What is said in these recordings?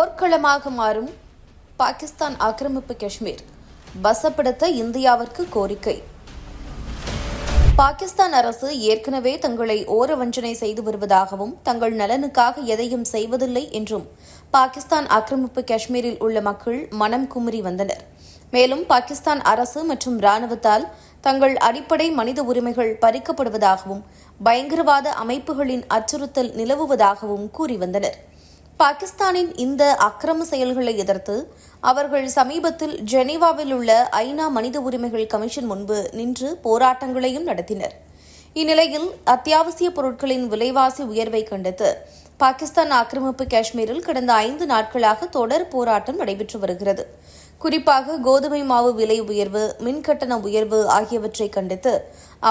போர்க்களமாக மாறும் பாகிஸ்தான் ஆக்கிரமிப்பு காஷ்மீர். வசப்படுத்த இந்தியாவிற்கு கோரிக்கை. பாகிஸ்தான் அரசு ஏற்கனவே தங்களை ஓரவஞ்சனை செய்து வருவதாகவும் தங்கள் நலனுக்காக எதையும் செய்வதில்லை என்றும் பாகிஸ்தான் ஆக்கிரமிப்பு காஷ்மீரில் உள்ள மக்கள் மனம் குமுறி வந்தனர். மேலும் பாகிஸ்தான் அரசு மற்றும் ராணுவத்தால் தங்கள் அடிப்படை மனித உரிமைகள் பறிக்கப்படுவதாகவும் பயங்கரவாத அமைப்புகளின் அச்சுறுத்தல் நிலவுவதாகவும் கூறி வந்தனர். பாகிஸ்தானின் இந்த அக்கிரம செயல்களை எதிர்த்து அவர்கள் சமீபத்தில் ஜெனீவாவில் உள்ள ஐநா மனித உரிமைகள் கமிஷன் முன்பு நின்று போராட்டங்களையும் நடத்தினர். இந்நிலையில் அத்தியாவசிய பொருட்களின் விலைவாசி உயர்வை கண்டித்து பாகிஸ்தான் ஆக்கிரமிப்பு காஷ்மீரில் கடந்த ஐந்து நாட்களாக தொடர் போராட்டம் நடைபெற்று வருகிறது. குறிப்பாக கோதுமை மாவு விலை உயர்வு மின்கட்டண உயர்வு ஆகியவற்றை கண்டித்து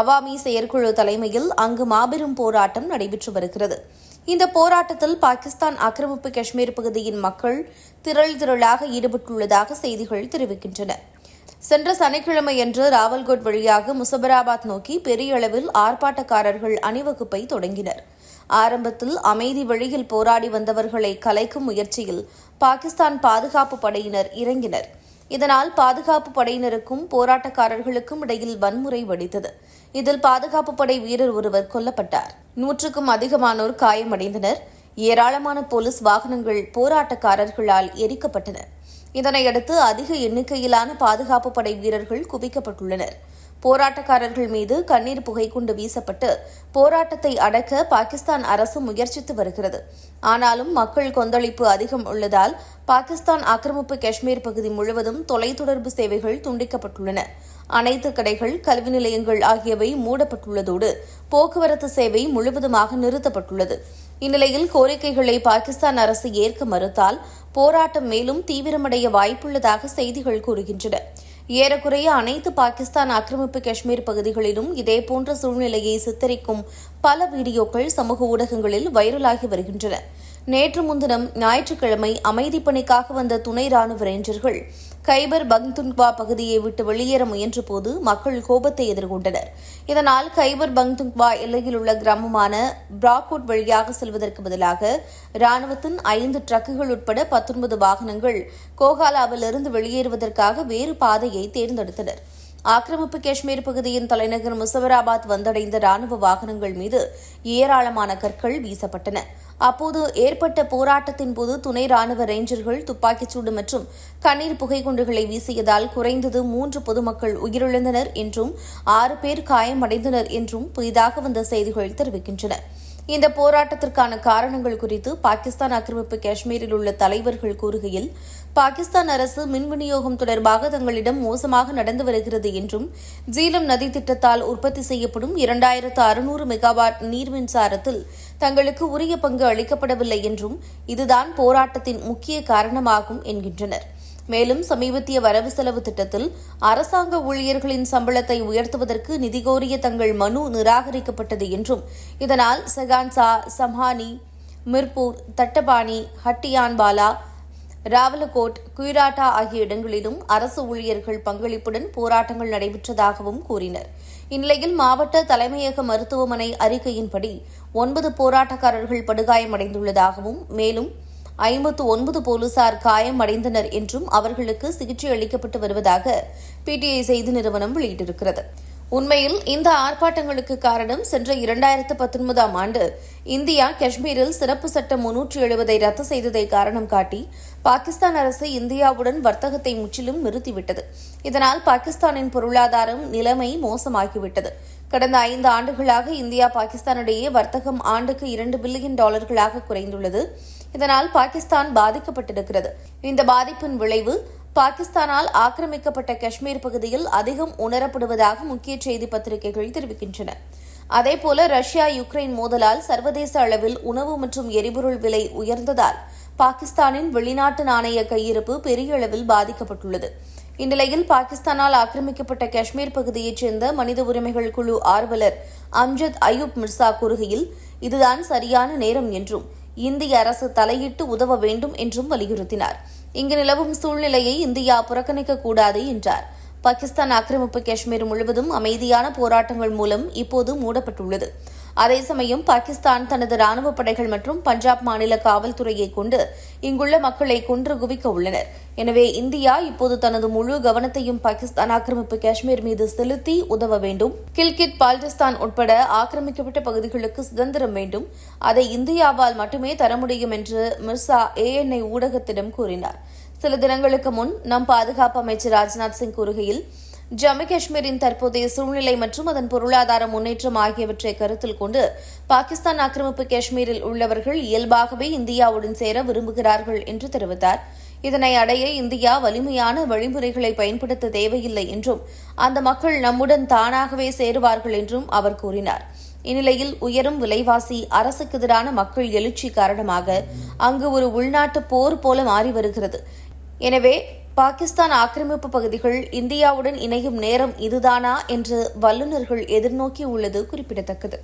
அவாமி செயற்குழு தலைமையில் அங்கு மாபெரும் போராட்டம் நடைபெற்று வருகிறது. இந்த போராட்டத்தில் பாகிஸ்தான் ஆக்கிரமிப்பு காஷ்மீர் பகுதியின் மக்கள் திரள் திரளாக ஈடுபட்டுள்ளதாக செய்திகள் தெரிவிக்கின்றன. சென்ற சனிக்கிழமையன்று ராவல்கோட் வழியாக முசபராபாத் நோக்கி பெரிய அளவில் ஆர்ப்பாட்டக்காரர்கள் அணிவகுப்பை தொடங்கினர். ஆரம்பத்தில் அமைதி வழியில் போராடி வந்தவர்களை கலைக்கும் முயற்சியில் பாகிஸ்தான் பாதுகாப்பு படையினர் இறங்கினர். இதனால் பாதுகாப்பு படையினருக்கும் போராட்டக்காரர்களுக்கும் இடையில் வன்முறை வெடித்தது. இதில் பாதுகாப்பு படை வீரர் ஒருவர் கொல்லப்பட்டார். நூற்றுக்கும் அதிகமானோர் காயமடைந்தனர். ஏராளமான போலீஸ் வாகனங்கள் போராட்டக்காரர்களால் எரிக்கப்பட்டன. இதனையடுத்து அதிக எண்ணிக்கையிலான பாதுகாப்பு படை வீரர்கள் குவிக்கப்பட்டுள்ளனர். போராட்டக்காரர்கள் மீது கண்ணீர் புகைக்குண்டு வீசப்பட்டு போராட்டத்தை அடக்க பாகிஸ்தான் அரசு முயற்சித்து வருகிறது. ஆனாலும் மக்கள் கொந்தளிப்பு அதிகம் உள்ளதால் பாகிஸ்தான் ஆக்கிரமிப்பு காஷ்மீர் பகுதி முழுவதும் தொலைத்தொடர்பு சேவைகள் துண்டிக்கப்பட்டுள்ளன. அனைத்து கடைகள் கல்வி நிலையங்கள் ஆகியவை மூடப்பட்டுள்ளதோடு போக்குவரத்து சேவை முழுவதுமாக நிறுத்தப்பட்டுள்ளது. இந்நிலையில் கோரிக்கைகளை பாகிஸ்தான் அரசு ஏற்க மறுத்தால் போராட்டம் மேலும் தீவிரமடைய வாய்ப்புள்ளதாக செய்திகள் கூறுகின்றன. ஏறக்குறைய அனைத்து பாகிஸ்தான் ஆக்கிரமிப்பு காஷ்மீர் பகுதிகளிலும் இதேபோன்ற சூழ்நிலையை சித்தரிக்கும் பல வீடியோக்கள் சமூக ஊடகங்களில் வைரலாகி வருகின்றன. நேற்று முன்தினம் ஞாயிற்றுக்கிழமை அமைதி பணிக்காக வந்த துணை ராணுவ ரேஞ்சர்கள் கைபர் பங்துன்வா பகுதியை விட்டு வெளியேற முயன்றபோது மக்கள் கோபத்தை எதிர்கொண்டனர். இதனால் கைபர் பங்துன்வா எல்லையில் உள்ள கிராமமான பிராக்வுட் வழியாக செல்வதற்கு பதிலாக ராணுவத்தின் ஐந்து ட்ரக்குகள் உட்பட பத்தொன்பது வாகனங்கள் கோகாலாவிலிருந்து வெளியேறுவதற்காக வேறு பாதையை தேர்ந்தெடுத்தனர். ஆக்கிரமிப்பு காஷ்மீர் பகுதியின் தலைநகர் முசவராபாத் வந்தடைந்த ராணுவ வாகனங்கள் மீது ஏராளமான கற்கள் வீசப்பட்டன. அப்போது ஏற்பட்ட போராட்டத்தின் போது துணை ராணுவ ரேஞ்சர்கள் துப்பாக்கிச்சூடு மற்றும் கண்ணீர் புகைக்குண்டுகளை வீசியதால் குறைந்தது மூன்று பொதுமக்கள் உயிரிழந்தனர் என்றும் ஆறு பேர் காயமடைந்தனர் என்றும் புதிதாக வந்த செய்திகள் தெரிவிக்கின்றன. இந்த போராட்டத்திற்கான காரணங்கள் குறித்து பாகிஸ்தான் ஆக்கிரமிப்பு காஷ்மீரில் உள்ள தலைவர்கள் கூறுகையில் பாகிஸ்தான் அரசு மின் விநியோகம் தொடர்பாக தங்களிடம் மோசமாக நடந்து வருகிறது என்றும் ஜீலம் நதி திட்டத்தால் உற்பத்தி செய்யப்படும் இரண்டாயிரத்து அறுநூறு மெகாவாட் நீர் மின்சாரத்தில் தங்களுக்கு உரிய பங்கு அளிக்கப்படவில்லை என்றும் இதுதான் போராட்டத்தின் முக்கிய காரணமாகும் என்கின்றனர். மேலும் சமீபத்திய வரவு செலவு திட்டத்தில் அரசாங்க ஊழியர்களின் சம்பளத்தை உயர்த்துவதற்கு நிதி கோரிய தங்கள் மனு நிராகரிக்கப்பட்டது என்றும் இதனால் சகான்சா சம்ஹானி மிர்பூர் தட்டபாணி ஹட்டியான்பாலா ராவலகோட் குயிராட்டா ஆகிய இடங்களிலும் அரசு ஊழியர்கள் பங்களிப்புடன் போராட்டங்கள் நடைபெற்றதாகவும் கூறினர். இந்நிலையில் மாவட்ட தலைமையக மருத்துவமனை அறிக்கையின்படி ஒன்பது போராட்டக்காரர்கள் படுகாயமடைந்துள்ளதாகவும் மேலும் ஐம்பத்து ஒன்பது போலீசார் காயமடைந்தனர் என்றும் அவர்களுக்கு சிகிச்சை அளிக்கப்பட்டு வருவதாக பிடிஐ செய்தி நிறுவனம் வெளியிட்டிருக்கிறது. உண்மையில் இந்த ஆர்ப்பாட்டங்களுக்கு காரணம் சென்ற இரண்டாயிரத்து பத்தொன்பதாம் ஆண்டு இந்தியா காஷ்மீரில் சிறப்பு சட்டம் முன்னூற்றி எழுபதை ரத்து செய்ததை காரணம் காட்டி பாகிஸ்தான் அரசு இந்தியாவுடன் வர்த்தகத்தை முற்றிலும் நிறுத்திவிட்டது. இதனால் பாகிஸ்தானின் பொருளாதாரம் நிலைமை மோசமாகிவிட்டது. கடந்த ஐந்து ஆண்டுகளாக இந்தியா பாகிஸ்தானிடையே வர்த்தகம் ஆண்டுக்கு இரண்டு பில்லியன் டாலர்களாக குறைந்துள்ளது. இதனால் பாகிஸ்தான் பாதிக்கப்பட்டிருக்கிறது. இந்த பாதிப்பின் விளைவு பாகிஸ்தானால் ஆக்கிரமிக்கப்பட்ட காஷ்மீர் பகுதியில் அதிகம் உணரப்படுவதாக முக்கிய செய்தி பத்திரிகைகள் தெரிவிக்கின்றன. அதேபோல ரஷ்யா யுக்ரைன் மோதலால் சர்வதேச அளவில் உணவு மற்றும் எரிபொருள் விலை உயர்ந்ததால் பாகிஸ்தானின் வெளிநாட்டு நாணய கையிருப்பு பெரிய அளவில் பாதிக்கப்பட்டுள்ளது. இந்நிலையில் பாகிஸ்தானால் ஆக்கிரமிக்கப்பட்ட காஷ்மீர் பகுதியைச் சேர்ந்த மனித உரிமைகள் குழு ஆர்வலர் அம்ஜத் அயூப் மிர்சா கூறுகையில் இதுதான் சரியான நேரம் என்றும் இந்திய அரசு தலையிட்டு உதவ வேண்டும் என்றும் வலியுறுத்தினார். இங்கு நிலவும் சூழ்நிலையை இந்தியா புறக்கணிக்க கூடாது என்றார். பாகிஸ்தான் ஆக்கிரமிப்பு காஷ்மீர் முழுவதும் அமைதியான போராட்டங்கள் மூலம் இப்போது மூடப்பட்டுள்ளது. அதே சமயம் பாகிஸ்தான் தனது ராணுவ படைகள் மற்றும் பஞ்சாப் மாநில காவல்துறையை கொண்டு இங்குள்ள மக்களை கொன்று குவிக்க உள்ளனர். எனவே இந்தியா இப்போது தனது முழு கவனத்தையும் பாகிஸ்தான் ஆக்கிரமிப்பு காஷ்மீர் மீது செலுத்தி உதவ வேண்டும். கில்கிட் பால்டிஸ்தான் உட்பட ஆக்கிரமிக்கப்பட்ட பகுதிகளுக்கு சுதந்திரம் வேண்டும். அதை இந்தியாவால் மட்டுமே தர முடியும் என்று மிர்சா ஏஎன்ஐ ஊடகத்திடம் கூறினார். சில தினங்களுக்கு முன் நம் பாதுகாப்பு அமைச்சர் ராஜ்நாத் சிங் கூறுகையில் ஜம்மு காஷ்மீரின் தற்போதைய சூழ்நிலை மற்றும் அதன் பொருளாதார முன்னேற்றம் ஆகியவற்றை கருத்தில் கொண்டு பாகிஸ்தான் ஆக்கிரமிப்பு காஷ்மீரில் உள்ளவர்கள் இயல்பாகவே இந்தியாவுடன் சேர விரும்புகிறார்கள் என்று தெரிவித்தார். இதனை அடைய இந்தியா வலிமையான வழிமுறைகளை பயன்படுத்த தேவையில்லை என்றும் அந்த மக்கள் நம்முடன் தானாகவே சேருவார்கள் என்றும் அவர் கூறினார். இந்நிலையில் உயரும் விலைவாசி அரசுக்கு எதிரான மக்கள் எழுச்சி காரணமாக அங்கு ஒரு உள்நாட்டு போர் போல மாறி வருகிறது. எனவே பாகிஸ்தான் ஆக்கிரமிப்பு பகுதிகள் இந்தியாவுடன் இணையும் நேரம் இதுதானா என்று வல்லுநர்கள் எதிர்நோக்கி உள்ளது குறிப்பிடத்தக்கது.